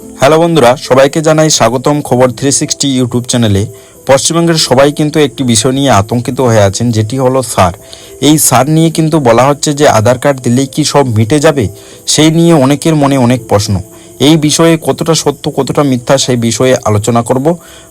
Hello বন্ধুরা, সবাইকে জানাই স্বাগতম খবর থ্রি সিক্সটি ইউটিউব চ্যানেলে। পশ্চিমবঙ্গের সবাই কিন্তু একটি বিষয় নিয়ে আতঙ্কিত হয়ে আছেন, যেটি হলো সার। এই সার নিয়ে কিন্তু বলা হচ্ছে যে আধার কার্ড দিলেই কি সব মিটে যাবে? সেই নিয়ে অনেকের মনে অনেক প্রশ্ন। এই বিষয়ে কতটা সত্য, কতটা মিথ্যা, সেই বিষয়ে আলোচনা করব।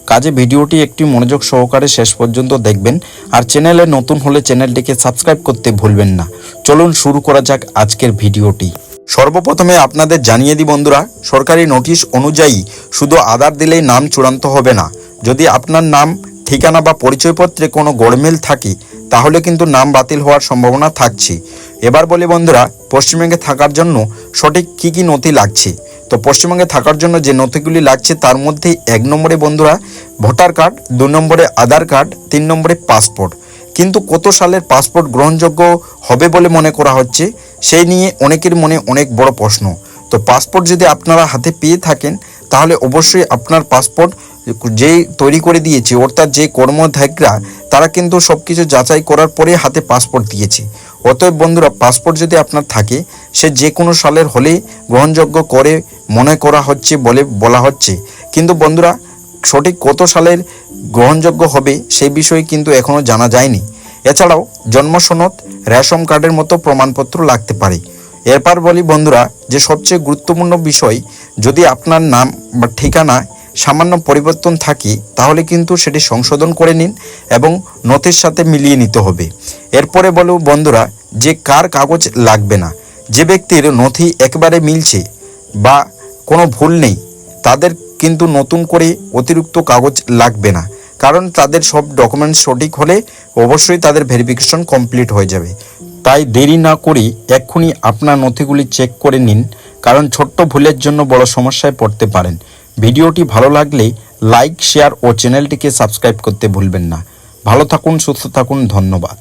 কাজে ভিডিওটি একটি মনোযোগ সহকারে শেষ পর্যন্ত দেখবেন। আর চ্যানেলে নতুন হলে চ্যানেলটিকে সাবস্ক্রাইব করতে ভুলবেন না। চলুন শুরু করা যাক আজকের ভিডিওটি। সর্বপ্রথমে আপনাদের জানিয়ে দিই বন্ধুরা, সরকারি নোটিশ অনুযায়ী শুধু আধার দিলেই নাম চূড়ান্ত হবে না। যদি আপনার নাম, ঠিকানা বা পরিচয়পত্রে কোনো গড়মেল থাকে, তাহলে কিন্তু নাম বাতিল হওয়ার সম্ভাবনা থাকছে। এবার বলি বন্ধুরা, পশ্চিমবঙ্গে থাকার জন্য সঠিক কী কী নথি লাগছে? তো পশ্চিমবঙ্গে থাকার জন্য যে নথিগুলি লাগছে, তার মধ্যে এক নম্বরে বন্ধুরা, ভোটার কার্ড, দু নম্বরে আধার কার্ড, তিন নম্বরে পাসপোর্ট। কিন্তু কত সালের পাসপোর্ট গ্রহণযোগ্য হবে বলে মনে করা হচ্ছে? সেই নিয়ে অনেকের মনে অনেক বড় প্রশ্ন। তো পাসপোর্ট যদি আপনারা হাতে পেয়ে থাকেন, তাহলে অবশ্যই আপনার পাসপোর্ট যেই তৈরি করে দিয়েছে, অর্থাৎ যে কর্মধারীরা, তারা কিন্তু সব কিছু যাচাই করার পরে হাতে পাসপোর্ট দিয়েছে। অতএব বন্ধুরা পাসপোর্ট যদি আপনার থাকে, সে যে কোনো সালের হলেই গ্রহণযোগ্য করে মনে করা হচ্ছে বলে বলা হচ্ছে। কিন্তু বন্ধুরা, সঠিক কত সালের গ্রহণযোগ্য হবে সেই বিষয়ে কিন্তু এখনও জানা যায়নি। এছাড়াও জন্ম সনদ রেশন কার্ডের মতো প্রমাণপত্র লাগতে পারে। এরপর বলি বন্ধুরা যে সবচেয়ে গুরুত্বপূর্ণ বিষয়, যদি আপনার নাম বা ঠিকানা সামান্য পরিবর্তন থাকে, তাহলে কিন্তু সেটি সংশোধন করে নিন এবং নথির সাথে মিলিয়ে নিতে হবে। এরপরে বলো বন্ধুরা যে কার কাগজ লাগবে না, যে ব্যক্তির নথি একবারে মিলছে বা কোনো ভুল নেই, তাদের কিন্তু নতুন করে অতিরিক্ত কাগজ লাগবে না। কারণ তাদের সব ডকুমেন্টস সঠিক হলে অবশ্যই তাদের ভেরিফিকেশন কমপ্লিট হয়ে যাবে। তাই দেরি না করে এক্ষুনি আপনার নথিগুলি চেক করে নিন, কারণ ছোট্ট ভুলের জন্য বড় সমস্যায় পড়তে পারেন। ভিডিওটি ভালো লাগলে লাইক শেয়ার ও চ্যানেলটিকে সাবস্ক্রাইব করতে ভুলবেন না। ভালো থাকুন, সুস্থ থাকুন, ধন্যবাদ।